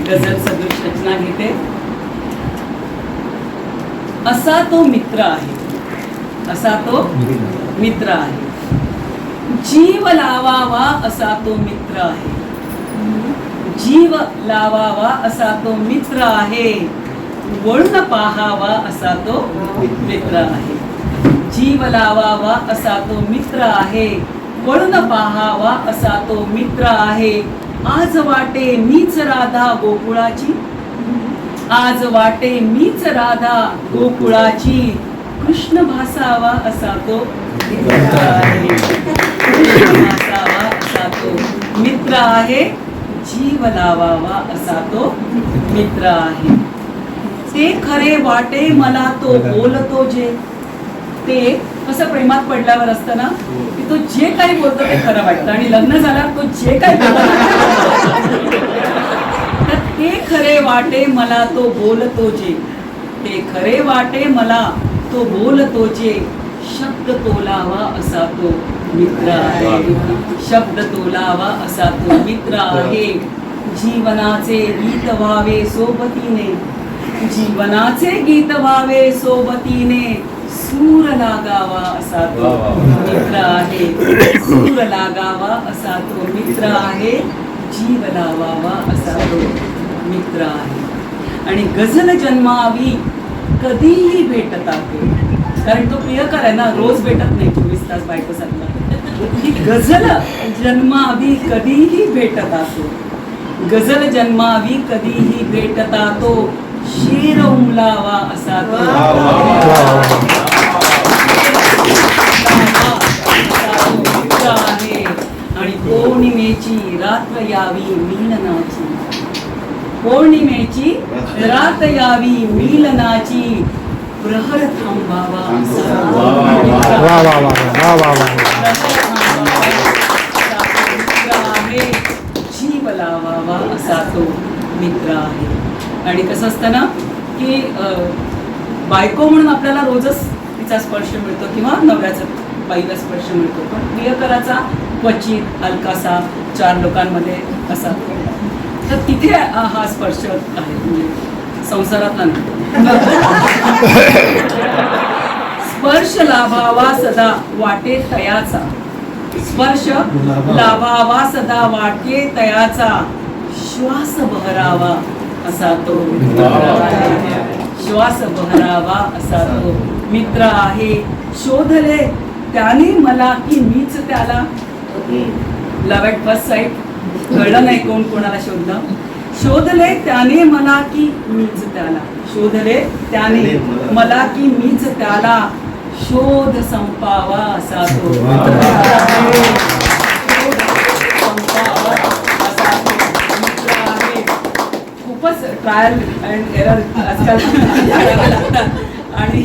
गझल सदृश रचना घेते. असा तो मित्र आहे. असा तो मित्र आहे. जीव लावावा असा तो मित्र आहे. जीव लावावा असा तो मित्र आहे. वळून पाहावा असा तो मित्र आहे. जीव लावावा असा तो मित्र आहे. वळून पाहावा असा तो मित्र आहे. आज वाटे मीच राधा गोकुळाची. आज वाटे मीच राधा गोकुळाची. कृष्ण भासावा असा तो मित्र आहे भासावा असा तो मित्र आहे जीव लावावा असा तो मित्र आहे. ते खरे वाटे मला तो बोलतो जे. ते कसं प्रेमात पडल्यावर असतं ना की तो जे काही बोलतो ते खरं वाटतं. आणि लग्न झाल्यावर तो जे काही बोलतो तर ते खरे वाटे मला तो बोलतो जे. ते खरे वाटे मला तो बोलतो जे. शब्द तोलावा असा तो मित्र आहे. शब्द तोलावा असा तो मित्र आहे. जीवनाचे गीत व्हावे सोबतीने. जीवनाचे गीत व्हावे सोबतीने. सूर लागावा असा तो मित्र आहे. सूर लागावा असा तो मित्र आहे. जीव लावावा असा तो मित्र आहे. आणि गझल जन्मावी कधीही भेटता तो कारण तो प्रियकर आहे ना रोज भेटत नाही चोवीस तास बायको सांगला ही गझल जन्मावी कधीही भेटता तो गझल जन्मावी कधीही भेटता तो शेर उमलावा असा तो पौर्णिमेची रात्र यावी मिलनाची. पौर्णिमेची रात यावी मिलनाची. प्रहर थांबावा. जीव लावावा असा तो मित्र आहे. आणि कसं असतं ना की बायको म्हणून आपल्याला रोजच तिचा स्पर्श मिळतो किंवा नवऱ्याचा बाईला स्पर्श मिळतो. पण प्रियकराचा क्वचित हलकासा चार लोकांमध्ये असा. तर तिथे हा स्पर्श आहे. म्हणजे संसारातला स्पर्श लाभावा सदा वाटे तयाचा. स्पर्श लाभावा सदा वाटे तयाचा. श्वास बहरावा असा तो श्वास बहरावा असा तो मित्र आहे. शोधले त्याने मला की मीच त्याला? लव ॲट फर्स्ट साईट कळलं नाही कोण कोणाला शोधलं. शोधले त्याने मला की मीच त्याला. शोधले त्याने मला. की मीच त्याला. शोध संपावा असा तो. खूपच ट्रायल अँड एरर आजकाल आणि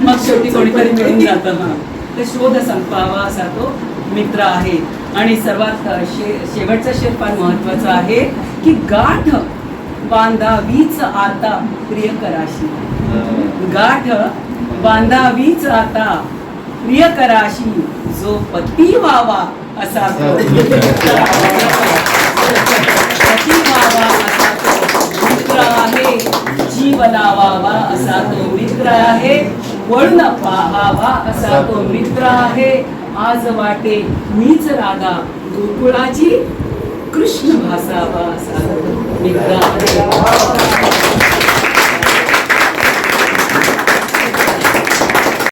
मग शेवटी कोणीतरी मिळून जातं हा ते शोध संपावा असा तो. मित्र आहे आणि सर्वात शे शेवटचा शेर फार महत्त्वाचा आहे की गाठ बांधावीच आता प्रियकराशी. गाठ बांधावीच आता प्रियकराशी जो पती व्हावा असा तो. मित्र पती व्हावा असा तो. मित्र आहे जीव लावावा असा तो मित्र आहे. वळण पाहावा असा तो मित्र आहे. आज वाटे मीच राधा गोकुळाची कृष्ण भासावा असा